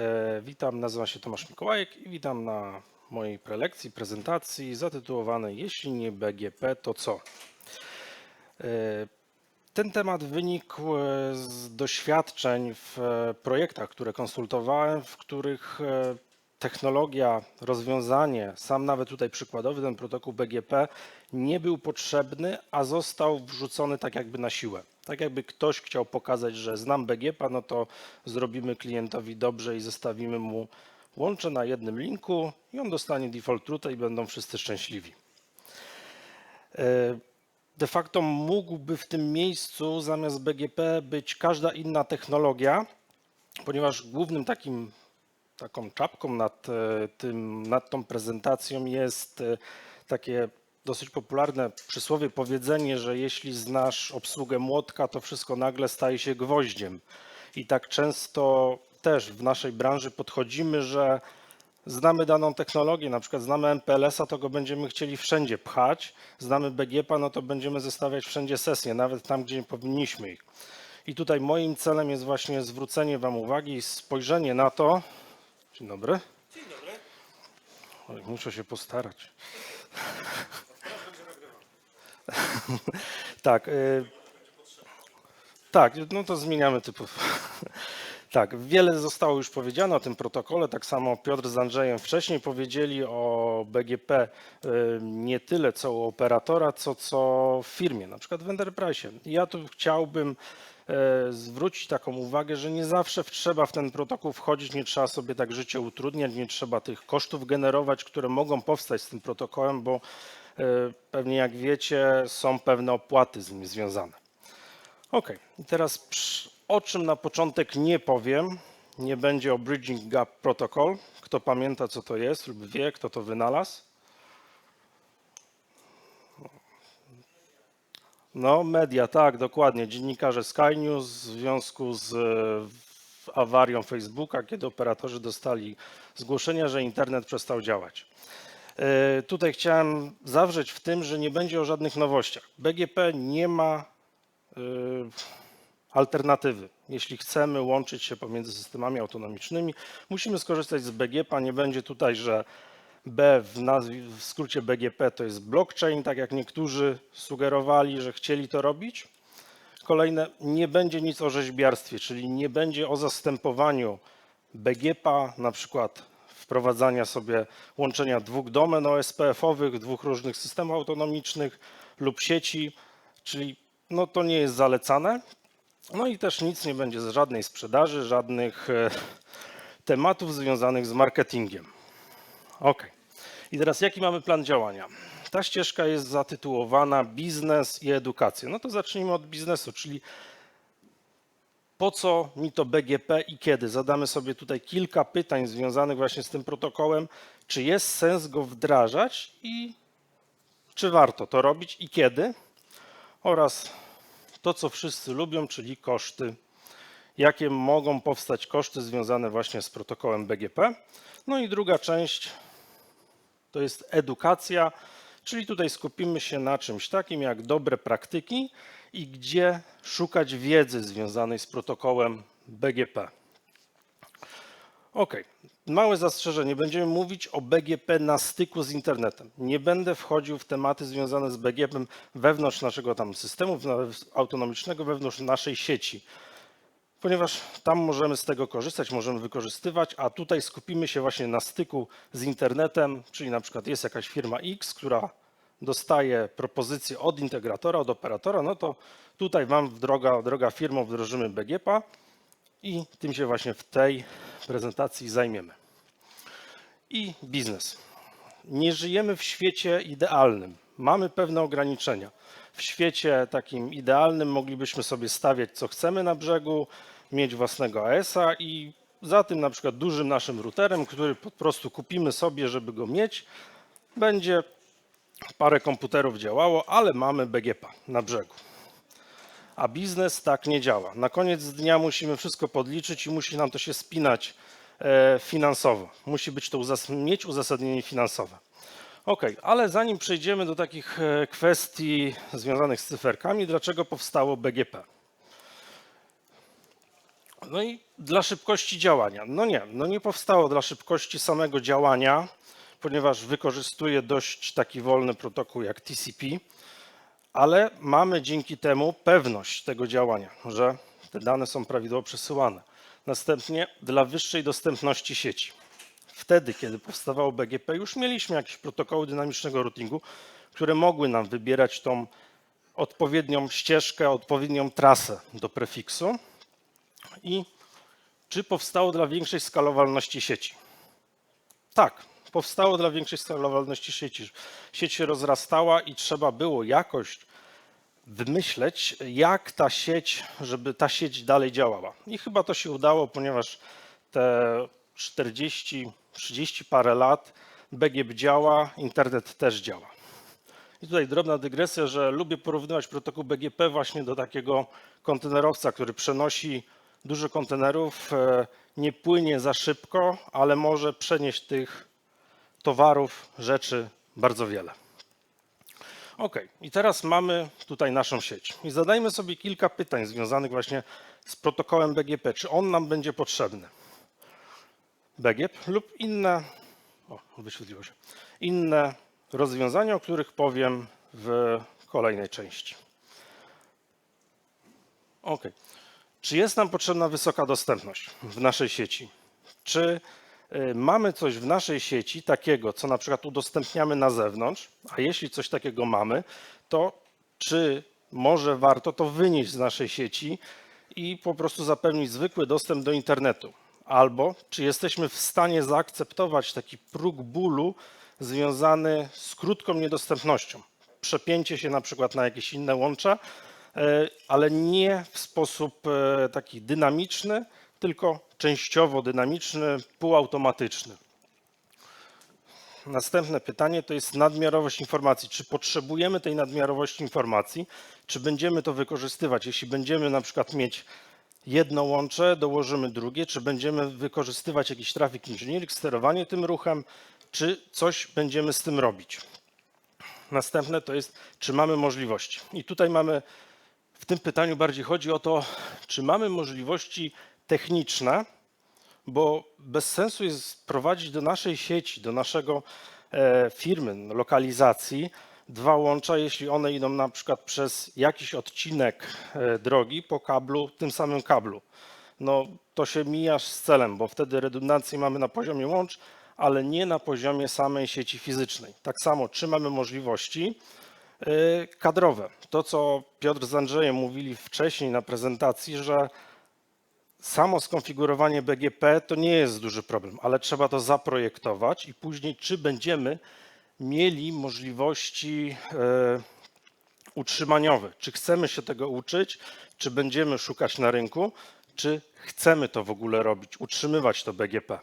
E, Witam, nazywam się Tomasz Mikołajek i witam na mojej prelekcji, prezentacji zatytułowanej Jeśli nie BGP, to co? E, Ten temat wynikł e, z doświadczeń w projektach, które konsultowałem, w których technologia, rozwiązanie, sam nawet tutaj przykładowy ten protokół BGP nie był potrzebny, a został wrzucony tak jakby na siłę. Tak jakby ktoś chciał pokazać, że znam BGP, no to zrobimy klientowi dobrze i zostawimy mu łącze na jednym linku i on dostanie default route i będą wszyscy szczęśliwi. E, De facto mógłby w tym miejscu zamiast BGP być każda inna technologia, ponieważ głównym takim taką czapką nad, e, tym, nad tą prezentacją jest e, takie dosyć popularne przysłowie, powiedzenie, że jeśli znasz obsługę młotka, to wszystko nagle staje się gwoździem. I tak często też w naszej branży podchodzimy, że znamy daną technologię, na przykład znamy MPLS-a, to go będziemy chcieli wszędzie pchać, znamy BGP, no to będziemy zostawiać wszędzie sesje, nawet tam, gdzie nie powinniśmy ich. I tutaj moim celem jest właśnie zwrócenie Wam uwagi i spojrzenie na to. Dzień dobry. Dzień dobry. Oj, muszę się postarać. tak. Y, tak, no to zmieniamy typów. tak, wiele zostało już powiedziane o tym protokole. Tak samo Piotr z Andrzejem wcześniej powiedzieli o BGP y, nie tyle co u operatora, co co w firmie, na przykład w Enterprise. Ja tu chciałbym e, zwrócić taką uwagę, że nie zawsze trzeba w ten protokół wchodzić, nie trzeba sobie tak życie utrudniać, nie trzeba tych kosztów generować, które mogą powstać z tym protokołem, bo pewnie jak wiecie, są pewne opłaty z nim związane. Ok, i teraz o czym na początek nie powiem, nie będzie o Bridging Gap Protocol. Kto pamięta, co to jest lub wie, kto to wynalazł? No, media, tak, dokładnie. Dziennikarze Sky News w związku z e, awarią Facebooka, kiedy operatorzy dostali zgłoszenia, że internet przestał działać. E, Tutaj chciałem zawrzeć w tym, że nie będzie o żadnych nowościach. BGP nie ma e, alternatywy. Jeśli chcemy łączyć się pomiędzy systemami autonomicznymi, musimy skorzystać z BGP. Nie będzie tutaj, że B w, nazwie, w skrócie BGP to jest blockchain, tak jak niektórzy sugerowali, że chcieli to robić. Kolejne, nie będzie nic o rzeźbiarstwie, czyli nie będzie o zastępowaniu BGP, na przykład wprowadzania sobie łączenia dwóch domen OSPF-owych, dwóch różnych systemów autonomicznych lub sieci, czyli no to nie jest zalecane. No i też nic nie będzie z żadnej sprzedaży, żadnych e, tematów związanych z marketingiem. Ok. I teraz jaki mamy plan działania? Ta ścieżka jest zatytułowana Biznes i edukacja. No to zacznijmy od biznesu, czyli po co mi to BGP i kiedy? Zadamy sobie tutaj kilka pytań związanych właśnie z tym protokołem. Czy jest sens go wdrażać i czy warto to robić i kiedy? Oraz to, co wszyscy lubią, czyli koszty. Jakie mogą powstać koszty związane właśnie z protokołem BGP? No i druga część to jest edukacja, czyli tutaj skupimy się na czymś takim jak dobre praktyki i gdzie szukać wiedzy związanej z protokołem BGP. Ok, małe zastrzeżenie. Będziemy mówić o BGP na styku z internetem. Nie będę wchodził w tematy związane z BGP wewnątrz naszego tam systemu autonomicznego, wewnątrz naszej sieci ponieważ tam możemy z tego korzystać, możemy wykorzystywać, a tutaj skupimy się właśnie na styku z internetem, czyli na przykład jest jakaś firma X, która dostaje propozycję od integratora, od operatora, no to tutaj Wam, droga, droga firmo, wdrożymy BGP i tym się właśnie w tej prezentacji zajmiemy. I biznes. Nie żyjemy w świecie idealnym. Mamy pewne ograniczenia. W świecie takim idealnym moglibyśmy sobie stawiać co chcemy na brzegu, mieć własnego AS-a i za tym na przykład dużym naszym routerem, który po prostu kupimy sobie, żeby go mieć, będzie parę komputerów działało, ale mamy BGP na brzegu. A biznes tak nie działa. Na koniec dnia musimy wszystko podliczyć i musi nam to się spinać e, finansowo. Musi być to uzas- mieć uzasadnienie finansowe. Ok, ale zanim przejdziemy do takich e, kwestii związanych z cyferkami, dlaczego powstało BGP? No i dla szybkości działania. No nie, no nie powstało dla szybkości samego działania, ponieważ wykorzystuje dość taki wolny protokół jak TCP, ale mamy dzięki temu pewność tego działania, że te dane są prawidłowo przesyłane. Następnie dla wyższej dostępności sieci. Wtedy, kiedy powstawało BGP, już mieliśmy jakieś protokoły dynamicznego routingu, które mogły nam wybierać tą odpowiednią ścieżkę, odpowiednią trasę do prefiksu. I czy powstało dla większej skalowalności sieci? Tak, powstało dla większej skalowalności sieci. Sieć się rozrastała i trzeba było jakoś wymyśleć, jak ta sieć, żeby ta sieć dalej działała. I chyba to się udało, ponieważ te 40, 30 parę lat BGP działa, internet też działa. I tutaj drobna dygresja, że lubię porównywać protokół BGP właśnie do takiego kontenerowca, który przenosi dużo kontenerów, e, nie płynie za szybko, ale może przenieść tych towarów, rzeczy bardzo wiele. Ok, i teraz mamy tutaj naszą sieć. I zadajmy sobie kilka pytań związanych właśnie z protokołem BGP. Czy on nam będzie potrzebny? BGP lub inne, o, wyświetliło się, inne rozwiązania, o których powiem w kolejnej części. Ok. Czy jest nam potrzebna wysoka dostępność w naszej sieci? Czy y, mamy coś w naszej sieci takiego, co na przykład udostępniamy na zewnątrz, a jeśli coś takiego mamy, to czy może warto to wynieść z naszej sieci i po prostu zapewnić zwykły dostęp do internetu? Albo czy jesteśmy w stanie zaakceptować taki próg bólu związany z krótką niedostępnością? Przepięcie się na przykład na jakieś inne łącza, ale nie w sposób e, taki dynamiczny, tylko częściowo dynamiczny, półautomatyczny. Następne pytanie to jest nadmiarowość informacji. Czy potrzebujemy tej nadmiarowości informacji? Czy będziemy to wykorzystywać? Jeśli będziemy na przykład mieć jedno łącze, dołożymy drugie, czy będziemy wykorzystywać jakiś traffic engineering, sterowanie tym ruchem, czy coś będziemy z tym robić. Następne to jest, czy mamy możliwości. I tutaj mamy, w tym pytaniu bardziej chodzi o to, czy mamy możliwości techniczne, bo bez sensu jest prowadzić do naszej sieci, do naszego e, firmy, lokalizacji dwa łącza, jeśli one idą na przykład przez jakiś odcinek e, drogi po kablu, tym samym kablu. No to się mija z celem, bo wtedy redundancję mamy na poziomie łącz, ale nie na poziomie samej sieci fizycznej. Tak samo, czy mamy możliwości kadrowe. To, co Piotr z Andrzejem mówili wcześniej na prezentacji, że samo skonfigurowanie BGP to nie jest duży problem, ale trzeba to zaprojektować i później, czy będziemy mieli możliwości e, utrzymaniowe. Czy chcemy się tego uczyć, czy będziemy szukać na rynku, czy chcemy to w ogóle robić, utrzymywać to BGP.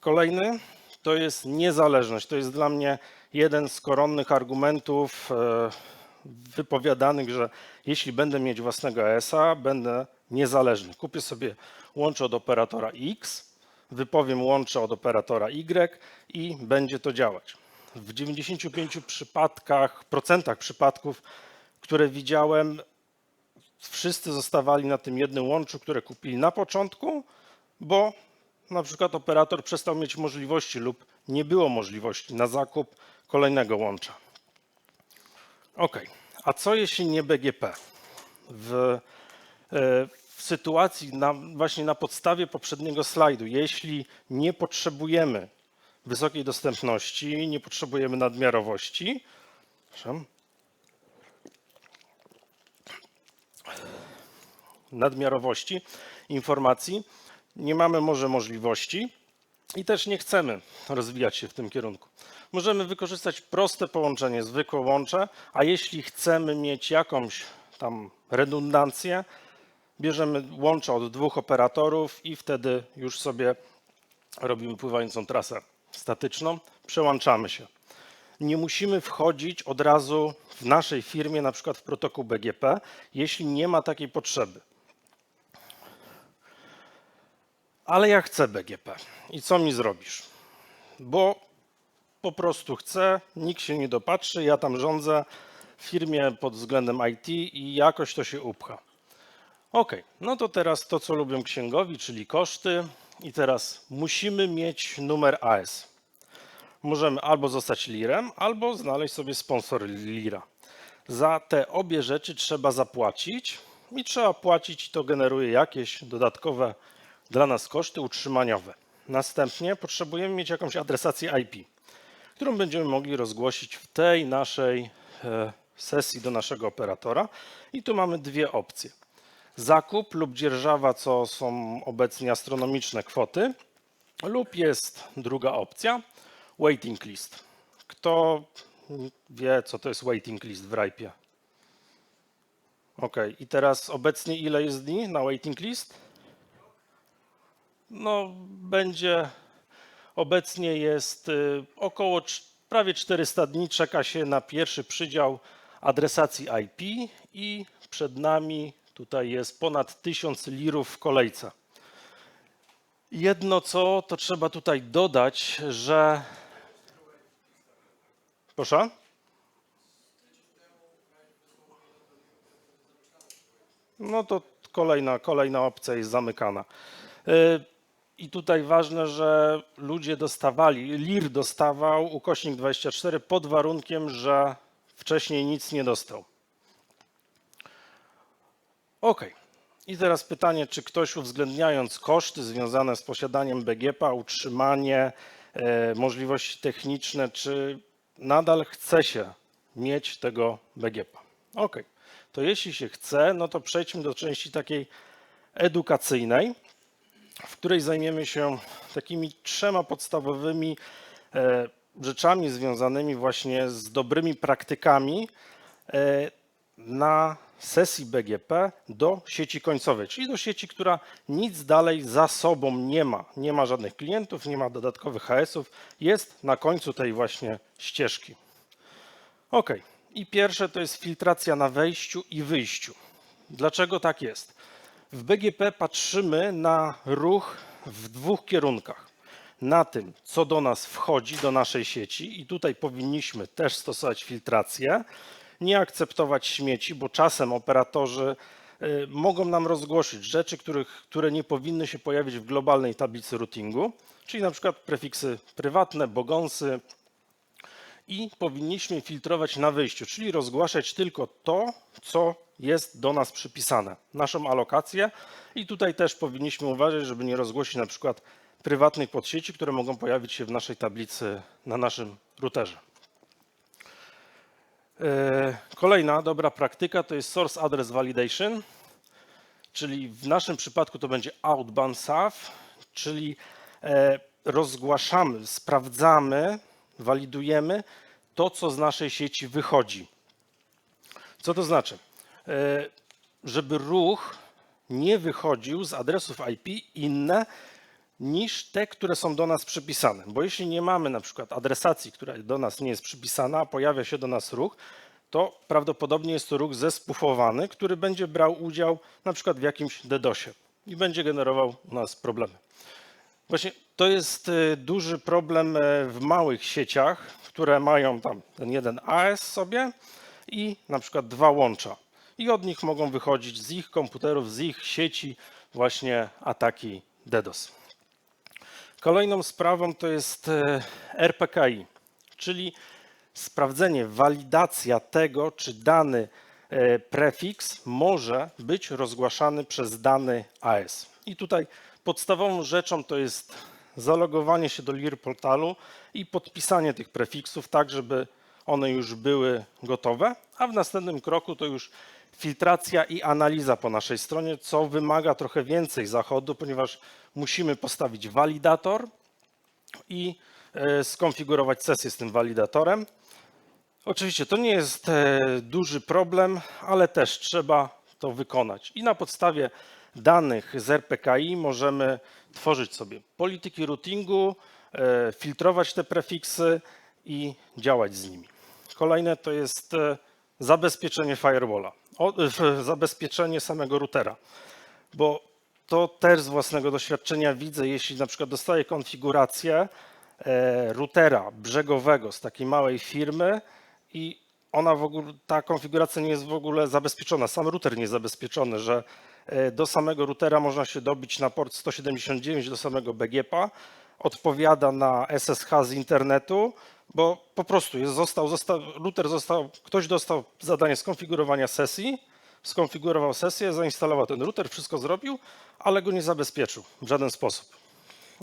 Kolejny to jest niezależność. To jest dla mnie jeden z koronnych argumentów e, wypowiadanych, że jeśli będę mieć własnego ESA, będę niezależny. Kupię sobie łącze od operatora X, wypowiem łącze od operatora Y i będzie to działać. W 95 przypadkach, procentach przypadków, które widziałem, wszyscy zostawali na tym jednym łączu, które kupili na początku, bo na przykład operator przestał mieć możliwości lub nie było możliwości na zakup kolejnego łącza. Ok, a co jeśli nie BGP? W, e, w sytuacji na, właśnie na podstawie poprzedniego slajdu, jeśli nie potrzebujemy wysokiej dostępności, nie potrzebujemy nadmiarowości, nadmiarowości informacji, nie mamy może możliwości i też nie chcemy rozwijać się w tym kierunku. Możemy wykorzystać proste połączenie, zwykłe łącze, a jeśli chcemy mieć jakąś tam redundancję, bierzemy łącze od dwóch operatorów i wtedy już sobie robimy pływającą trasę statyczną, przełączamy się. Nie musimy wchodzić od razu w naszej firmie, na przykład w protokół BGP, jeśli nie ma takiej potrzeby. Ale ja chcę BGP. I co mi zrobisz? Bo po prostu chcę, nikt się nie dopatrzy, ja tam rządzę w firmie pod względem IT i jakoś to się upcha. Ok, no to teraz to, co lubią księgowi, czyli koszty. I teraz musimy mieć numer AS. Możemy albo zostać lirem, albo znaleźć sobie sponsor lira. Za te obie rzeczy trzeba zapłacić i trzeba płacić to generuje jakieś dodatkowe dla nas koszty utrzymaniowe. Następnie potrzebujemy mieć jakąś adresację IP, którą będziemy mogli rozgłosić w tej naszej e, sesji do naszego operatora. I tu mamy dwie opcje. Zakup lub dzierżawa, co są obecnie astronomiczne kwoty, lub jest druga opcja, waiting list. Kto wie, co to jest waiting list w RIPie? Ok, i teraz obecnie ile jest dni na waiting list? No, będzie obecnie jest y, około prawie 400 dni. Czeka się na pierwszy przydział adresacji IP i przed nami tutaj jest ponad 1000 lirów w kolejce. Jedno co, to trzeba tutaj dodać, że. Proszę? No to kolejna, kolejna opcja jest zamykana. I tutaj ważne, że ludzie dostawali, LIR dostawał ukośnik 24 pod warunkiem, że wcześniej nic nie dostał. Ok. I teraz pytanie, czy ktoś uwzględniając koszty związane z posiadaniem BGP, utrzymanie, e, możliwości techniczne, czy nadal chce się mieć tego BGP? Ok. To jeśli się chce, no to przejdźmy do części takiej edukacyjnej, w której zajmiemy się takimi trzema podstawowymi e, rzeczami związanymi właśnie z dobrymi praktykami e, na sesji BGP do sieci końcowej, czyli do sieci, która nic dalej za sobą nie ma. Nie ma żadnych klientów, nie ma dodatkowych HS-ów, jest na końcu tej właśnie ścieżki. Ok. I pierwsze to jest filtracja na wejściu i wyjściu. Dlaczego tak jest? W BGP patrzymy na ruch w dwóch kierunkach. Na tym, co do nas wchodzi, do naszej sieci, i tutaj powinniśmy też stosować filtrację, nie akceptować śmieci, bo czasem operatorzy y, mogą nam rozgłosić rzeczy, których, które nie powinny się pojawić w globalnej tablicy routingu, czyli na przykład prefiksy prywatne, bogonsy, i powinniśmy filtrować na wyjściu, czyli rozgłaszać tylko to, co jest do nas przypisane, naszą alokację i tutaj też powinniśmy uważać, żeby nie rozgłosić na przykład prywatnych podsieci, które mogą pojawić się w naszej tablicy na naszym routerze. E, Kolejna dobra praktyka to jest Source Address Validation, czyli w naszym przypadku to będzie outbound SAF, czyli e, rozgłaszamy, sprawdzamy, walidujemy to, co z naszej sieci wychodzi. Co to znaczy? E, Żeby ruch nie wychodził z adresów IP inne niż te, które są do nas przypisane. Bo jeśli nie mamy na przykład adresacji, która do nas nie jest przypisana, a pojawia się do nas ruch, to prawdopodobnie jest to ruch zespufowany, który będzie brał udział na przykład w jakimś DDoSie i będzie generował u nas problemy. Właśnie to jest e, duży problem e, w małych sieciach, które mają tam ten jeden AS sobie i na przykład dwa łącza. I od nich mogą wychodzić z ich komputerów, z ich sieci właśnie ataki DDoS. Kolejną sprawą to jest e, RPKI, czyli sprawdzenie, walidacja tego, czy dany e, prefiks może być rozgłaszany przez dany AS. I tutaj podstawową rzeczą to jest zalogowanie się do LIR portalu i podpisanie tych prefiksów tak, żeby one już były gotowe, a w następnym kroku to już filtracja i analiza po naszej stronie, co wymaga trochę więcej zachodu, ponieważ musimy postawić walidator i e, skonfigurować sesję z tym walidatorem. Oczywiście to nie jest e, duży problem, ale też trzeba to wykonać. I na podstawie danych z RPKI możemy tworzyć sobie polityki routingu, e, filtrować te prefiksy i działać z nimi. Kolejne to jest e, zabezpieczenie firewalla, e, zabezpieczenie samego routera, bo to też z własnego doświadczenia widzę, jeśli na przykład dostaję konfigurację routera brzegowego z takiej małej firmy i ona w ogóle, ta konfiguracja nie jest w ogóle zabezpieczona, sam router nie jest zabezpieczony, że E, Do samego routera można się dobić na port 179 do samego BGP-a. Odpowiada na SSH z internetu, bo po prostu jest, został, został, router został, ktoś dostał zadanie skonfigurowania sesji, skonfigurował sesję, zainstalował ten router, wszystko zrobił, ale go nie zabezpieczył w żaden sposób.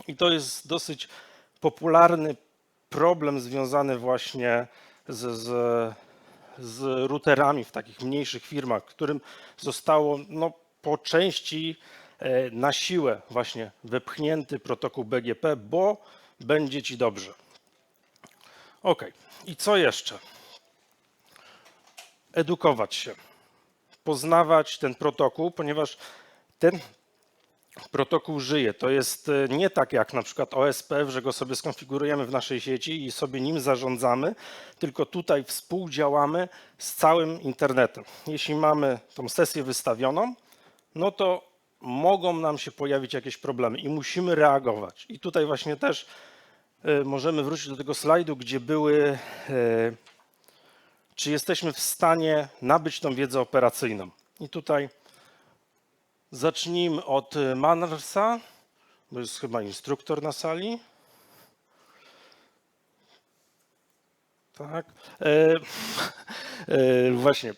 I to jest dosyć popularny problem związany właśnie z, z, z routerami w takich mniejszych firmach, którym zostało no, po części e, na siłę właśnie wepchnięty protokół BGP, bo będzie ci dobrze. Ok, i co jeszcze? Edukować się, poznawać ten protokół, ponieważ ten protokół żyje. To jest e, nie tak jak na przykład OSPF, że go sobie skonfigurujemy w naszej sieci i sobie nim zarządzamy, tylko tutaj współdziałamy z całym internetem. Jeśli mamy tą sesję wystawioną, no to mogą nam się pojawić jakieś problemy i musimy reagować. I tutaj właśnie też e, możemy wrócić do tego slajdu, gdzie były, e, czy jesteśmy w stanie nabyć tą wiedzę operacyjną. I tutaj Zacznijmy od y, Mannersa, bo jest chyba instruktor na sali. Tak. E, e, właśnie.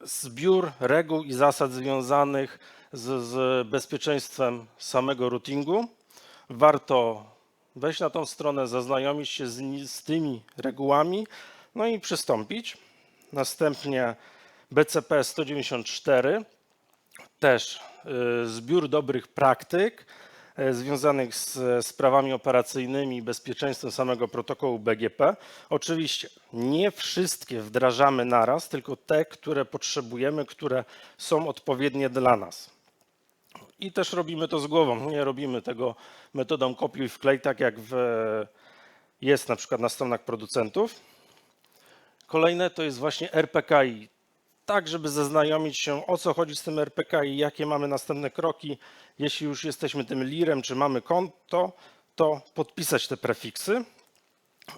Zbiór reguł i zasad związanych z, z bezpieczeństwem samego routingu. Warto wejść na tą stronę, zaznajomić się z, z tymi regułami, no i przystąpić. Następnie BCP 194 też y, zbiór dobrych praktyk y, związanych z sprawami operacyjnymi i bezpieczeństwem samego protokołu BGP. Oczywiście nie wszystkie wdrażamy naraz, tylko te, które potrzebujemy, które są odpowiednie dla nas. I też robimy to z głową. Nie robimy tego metodą kopiuj wklej, tak jak w, jest na przykład na stronach producentów. Kolejne to jest właśnie RPKI tak, żeby zaznajomić się, o co chodzi z tym RPK i jakie mamy następne kroki. Jeśli już jesteśmy tym lirem, czy mamy konto, to podpisać te prefiksy.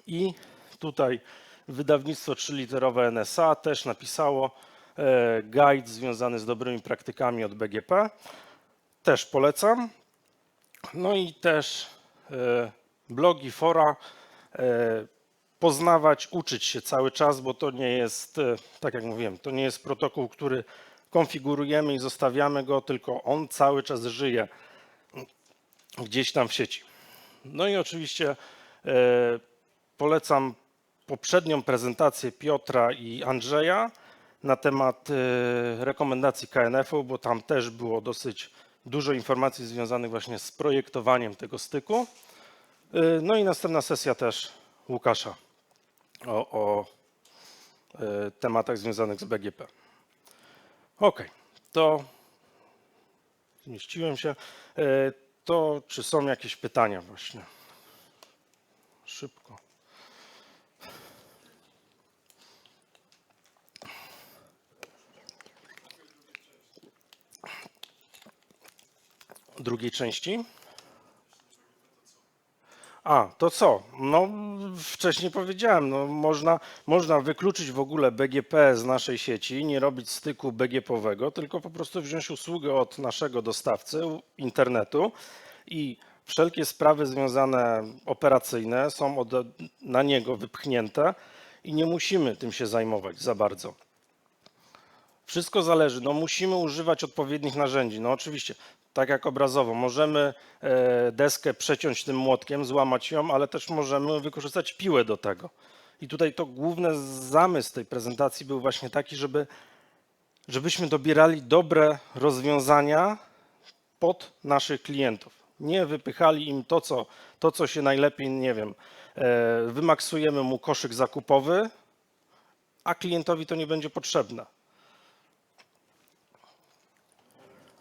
I tutaj wydawnictwo trzyliterowe NSA też napisało e, guide związany z dobrymi praktykami od BGP. Też polecam. No i też e, blogi, fora. Poznawać, uczyć się cały czas, bo to nie jest, e, tak jak mówiłem, to nie jest protokół, który konfigurujemy i zostawiamy go, tylko on cały czas żyje gdzieś tam w sieci. No i oczywiście e, polecam poprzednią prezentację Piotra i Andrzeja na temat e, rekomendacji KNF-u, bo tam też było dosyć dużo informacji związanych właśnie z projektowaniem tego styku. No i następna sesja też Łukasza o, o e, tematach związanych z BGP. Ok, to zmieściłem się. E, To czy są jakieś pytania właśnie? Szybko. Drugiej części? A, to co? No, wcześniej powiedziałem, no, można, można wykluczyć w ogóle BGP z naszej sieci, nie robić styku BGP-owego, tylko po prostu wziąć usługę od naszego dostawcy internetu i wszelkie sprawy związane operacyjne są od, na niego wypchnięte i nie musimy tym się zajmować za bardzo. Wszystko zależy. No, musimy używać odpowiednich narzędzi. No oczywiście, tak jak obrazowo, możemy e, deskę przeciąć tym młotkiem, złamać ją, ale też możemy wykorzystać piłę do tego. I tutaj to główny zamysł tej prezentacji był właśnie taki, żeby, żebyśmy dobierali dobre rozwiązania pod naszych klientów. Nie wypychali im to, co, to, co się najlepiej, nie wiem, e, wymaksujemy mu koszyk zakupowy, a klientowi to nie będzie potrzebne.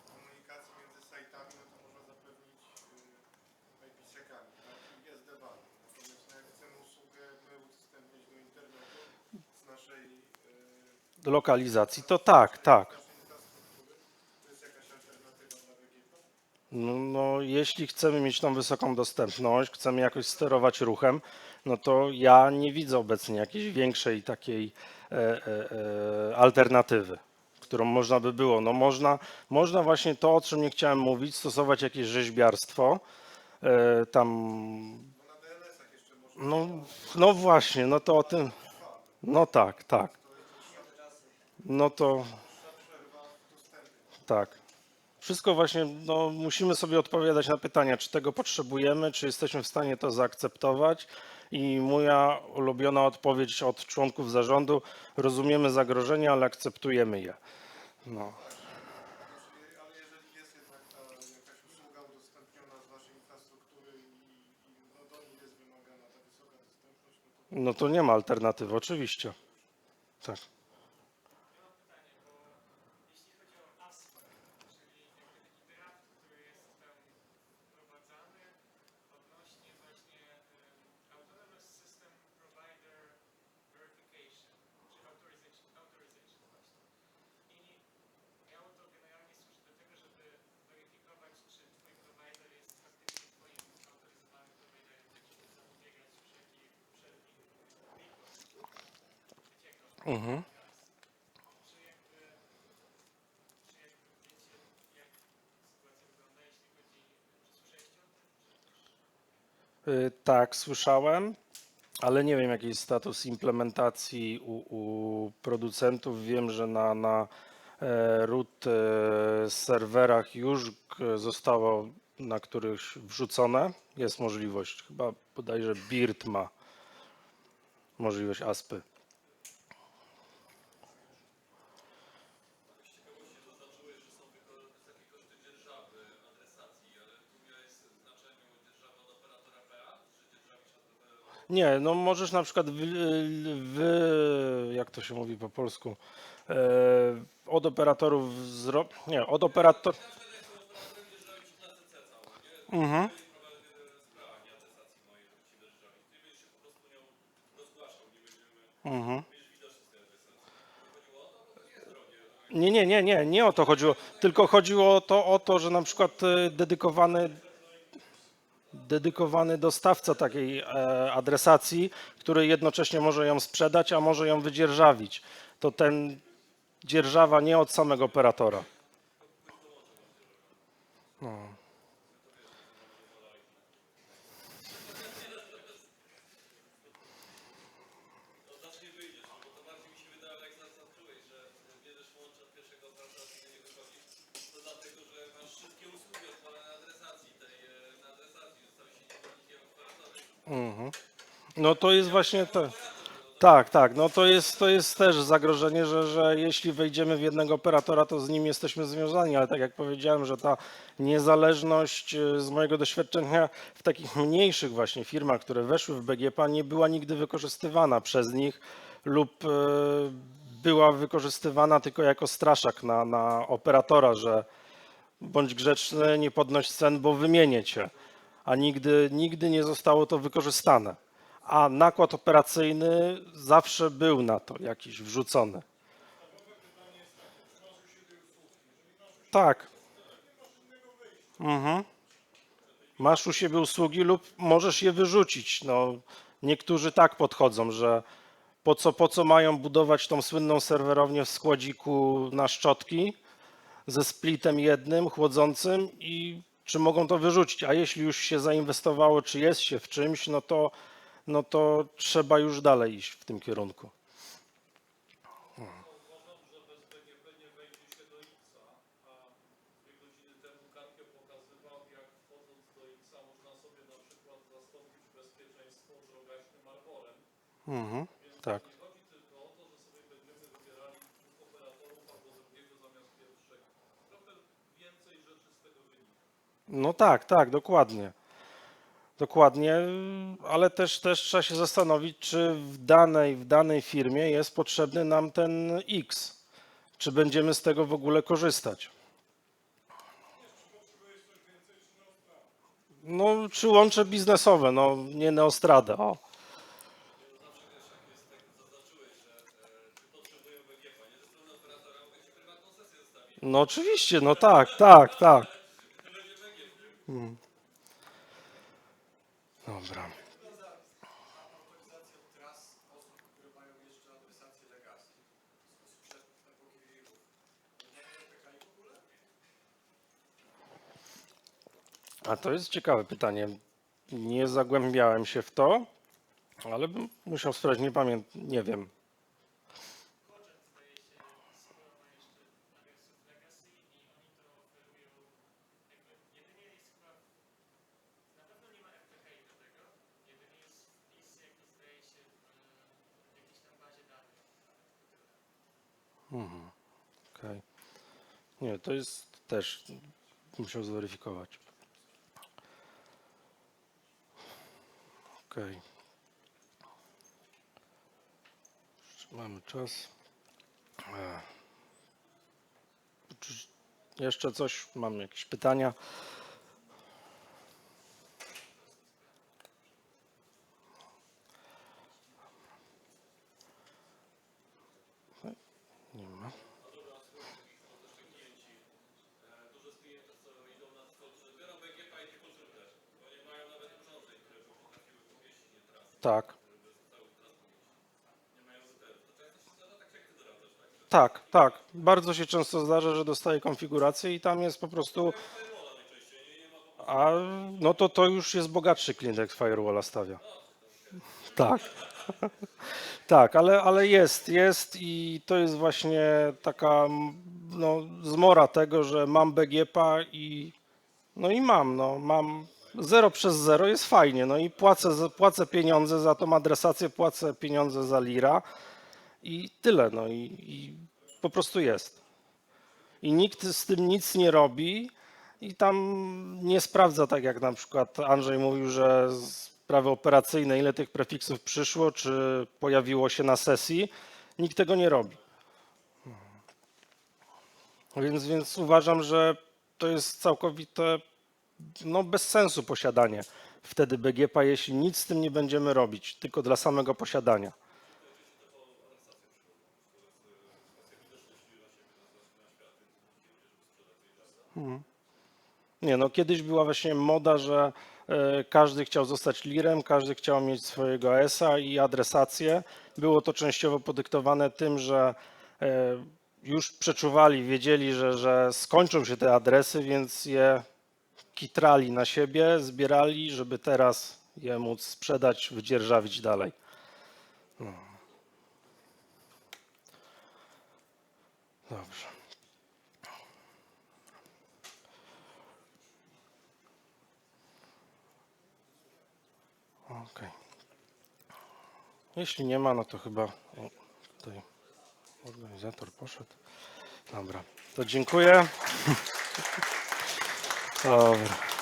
komunikacji między sajtami, no to można zapewnić y, IP-sekami, tak? I SD-WAN. Natomiast no, jak chcemy usługę my udostępnić do internetu z naszej, y, do lokalizacji, to tak, tak. No, no, jeśli chcemy mieć tą wysoką dostępność, chcemy jakoś sterować ruchem, no to ja nie widzę obecnie jakiejś większej takiej e, e, e, alternatywy. którą można by było. No można, można właśnie to, o czym nie chciałem mówić, stosować jakieś rzeźbiarstwo. E, tam, no, no właśnie, no to o tym, no tak, tak. No to tak. Wszystko właśnie, no, musimy sobie odpowiadać na pytania, czy tego potrzebujemy, czy jesteśmy w stanie to zaakceptować. I moja ulubiona odpowiedź od członków zarządu, rozumiemy zagrożenia, ale akceptujemy je. No. Ale jeżeli jest jednak jakaś usługa udostępniona z infrastruktury i, jest no to nie ma alternatywy, oczywiście. Tak. Ja mam pytanie, bo jeśli chodzi o ASPER, czyli jakby taki draft, który jest tam wprowadzany odnośnie właśnie um, Autonomous System Provider Verification, czy Authorization, authorization właśnie. I miało to generalnie służyć do tego, żeby weryfikować, czy twój provider jest faktycznie twoim autoryzowanym providerem, tak żeby zapobiegać wszelkich, wszelkim leakom, wyciekom. Mhm. Czy jakby, czy jakby wiecie, jak sytuacja wygląda, jeśli chodzi, czy słyszeliście o tym? Y, Tak, słyszałem, ale nie wiem, jaki jest status implementacji u, u producentów. Wiem, że na, na e, root e, serwerach już zostało na których wrzucone. Jest możliwość, chyba bodajże BIRT ma możliwość ASPy. Z ciekawości zaznaczyłeś, że są wyko- wysokie koszty dzierżawy adresacji, ale tu miałeś w znaczeniu dzierżawę od operatora PA, czy dzierżawisz od Nie, no możesz na przykład wy, wy jak to się mówi po polsku, e, od operatorów zro... nie, od operator... Mhm. Mhm. Nie, nie, nie, nie, nie o to chodziło, tylko chodziło o to, o to, że na przykład e, dedykowany dedykowany dostawca takiej e, adresacji, który jednocześnie może ją sprzedać, a może ją wydzierżawić. To ten dzierżawa nie od samego operatora. No znacznie wyjdziesz, no bo to bardziej mi się wydaje, jak zaznaczyłeś, że bierzesz łącze od pierwszego operatora, który nie wychodzisz, to dlatego, że masz wszystkie usługi odpalane na adresacji, tej e, na adresacji, zostałeś silnikiem operatorem. Mhm. No to jest właśnie to. Tak, tak. No to jest, to jest też zagrożenie, że, że jeśli wejdziemy w jednego operatora, to z nim jesteśmy związani, ale tak jak powiedziałem, że ta niezależność e, z mojego doświadczenia w takich mniejszych właśnie firmach, które weszły w BGP, nie była nigdy wykorzystywana przez nich lub e, była wykorzystywana tylko jako straszak na, na operatora, że bądź grzeczny, nie podnoś cen, bo wymienię cię. A nigdy, nigdy nie zostało to wykorzystane. A nakład operacyjny zawsze był na to jakiś wrzucony. Tak. Mhm. Masz u siebie usługi lub możesz je wyrzucić. No, niektórzy tak podchodzą, że po co, po co mają budować tą słynną serwerownię w składziku na szczotki, ze splitem jednym, chłodzącym i czy mogą to wyrzucić. A jeśli już się zainwestowało, czy jest się w czymś, no to, no to trzeba już dalej iść w tym kierunku. Uważam, że bez BGP nie wejdzie się do X-a, a dwie godziny temu Karpio pokazywał, jak wchodząc do X-a można sobie na przykład zastąpić bezpieczeństwo drogaśnym arborem. Mhm, tak. Nie chodzi tylko o to, że sobie będziemy wybierali dwóch operatorów albo drugiego zamiast pierwszego. Trochę więcej rzeczy z tego wynika. No tak, tak, dokładnie. Dokładnie, ale też, też trzeba się zastanowić, czy w danej, w danej firmie jest potrzebny nam ten X. Czy będziemy z tego w ogóle korzystać? No, czy łącze biznesowe, no nie Neostrada, o. No oczywiście, no tak, tak, tak. Hmm. Dobra. A to jest ciekawe pytanie. Nie zagłębiałem się w to, ale bym musiał sprawdzić, nie pamiętam, nie wiem. Mhm. Okej. Nie, to jest też, musiał zweryfikować. Okej. Jeszcze mamy czas. E. Czy jeszcze coś? Mam jakieś pytania? Nie ma. Dużo z klientów, co idą na wschód, że biorą BGP i tylko żeby też. Bo nie mają nawet urządzeń, które by potrafiły pomieścić nie trasy, Tak. żeby cały tras pomieścić. Nie mają routerów. To często się tak tak? Tak. Bardzo się często zdarza, że dostaję konfigurację i tam jest po prostu. A no to to już jest bogatszy klient, jak firewalla stawia. Tak. Tak, ale, ale jest, jest i to jest właśnie taka no, zmora tego, że mam BGP i no i mam, no mam 0 przez 0 jest fajnie, no i płacę, płacę pieniądze za tą adresację, płacę pieniądze za lira i tyle, no i, i po prostu jest. I nikt z tym nic nie robi i tam nie sprawdza, tak jak na przykład Andrzej mówił, że sprawy operacyjne, ile tych prefiksów przyszło, czy pojawiło się na sesji. Nikt tego nie robi. Więc, więc uważam, że to jest całkowite no, bez sensu posiadanie wtedy BGP, jeśli nic z tym nie będziemy robić, tylko dla samego posiadania. Nie, no kiedyś była właśnie moda, że e, każdy chciał zostać lirem, każdy chciał mieć swojego ESA i adresację. Było to częściowo podyktowane tym, że e, już przeczuwali, wiedzieli, że, że skończą się te adresy, więc je kitrali na siebie, zbierali, żeby teraz je móc sprzedać, wydzierżawić dalej. No. Dobrze. Okej. Jeśli nie ma, no to chyba o, tutaj organizator poszedł. Dobra, to dziękuję. Dobra.